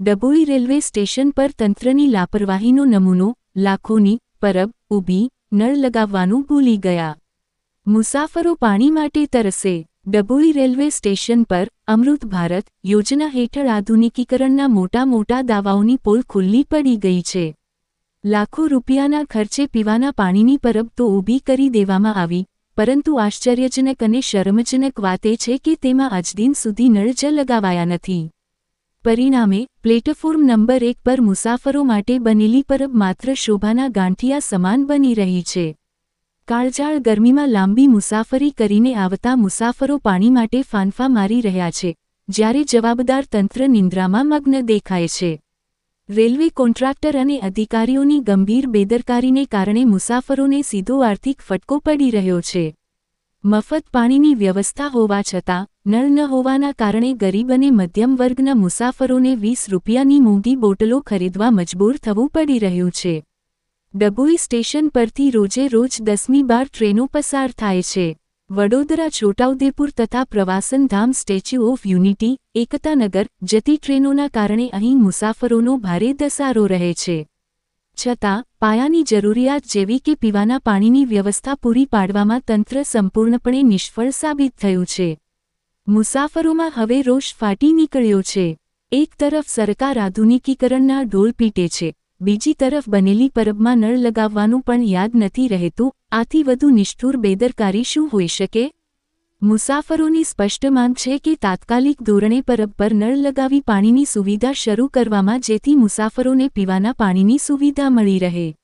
Dabhoi railway station પર તંત્રની લાપરવાહીનો નમૂનો, લાખોની, પરબ, ઊભી, નળ લગાવવાનું ભૂલી ગયા. મુસાફરો પાણી માટે તરસે. ડભોઈ રેલવે સ્ટેશન પર અમૃત ભારત યોજના હેઠળ આધુનિકીકરણના મોટા મોટા દાવાઓની પોલ ખુલ્લી પડી ગઈ છે. લાખો રૂપિયાના ખર્ચે પીવાના પાણીની પરબ તો ઊભી કરી દેવામાં આવી, પરંતુ આશ્ચર્યજનક અને શરમજનક વાત એ છે કે તેમાં આજદિન સુધી નળ જ લગાવાયા નથી. પરિણામે, પ્લેટફોર્મ નંબર એક પર મુસાફરો માટે બનેલી પરબ માત્ર શોભાના ગાંઠિયા સમાન બની રહી છે. કાળજાળ ગરમીમાં લાંબી મુસાફરી કરીને આવતા મુસાફરો પાણી માટે ફાંફા મારી રહ્યા છે, જ્યારે જવાબદાર તંત્ર નિંદ્રામાં મગ્ન દેખાય છે. રેલવે કોન્ટ્રાક્ટર અને અધિકારીઓની ગંભીર બેદરકારીને કારણે મુસાફરોને સીધો આર્થિક ફટકો પડી રહ્યો છે. મફત પાણીની વ્યવસ્થા હોવા છતાં, નળ ન હોવાના કારણે ગરીબ અને મધ્યમ વર્ગના મુસાફરોને વીસ રૂપિયાની મોંઘી બોટલો ખરીદવા મજબૂર થવું પડી રહ્યું છે. ડભોઈ સ્ટેશન પરથી રોજે રોજ દસમી બાર ટ્રેનો પસાર થાય છે. વડોદરા, છોટાઉદેપુર તથા પ્રવાસન ધામ સ્ટેચ્યુ ઓફ યુનિટી એકતાનગર જતી ટ્રેનોના કારણે અહીં મુસાફરોનો ભારે દસારો રહે છે. છતાં પાયાની જરૂરિયાત જેવી કે પીવાના પાણીની વ્યવસ્થા પૂરી પાડવામાં તંત્ર સંપૂર્ણપણે નિષ્ફળ સાબિત થયું છે. મુસાફરોમાં હવે રોષ ફાટી નીકળ્યો છે. એક તરફ સરકાર આધુનિકીકરણના ઢોલ પીટે છે, બીજી તરફ બનેલી પરબમાં નળ લગાવવાનું પણ યાદ નથી રહેતું, આથી વધુ નિષ્ઠુર બેદરકારી શું હોઈ શકે? મુસાફરોની સ્પષ્ટ માંગ છે કે તાત્કાલિક ધોરણે પરબ પર નળ લગાવી પાણીની સુવિધા શરૂ કરવામાં જેથી મુસાફરોને પીવાના પાણીની સુવિધા મળી રહે.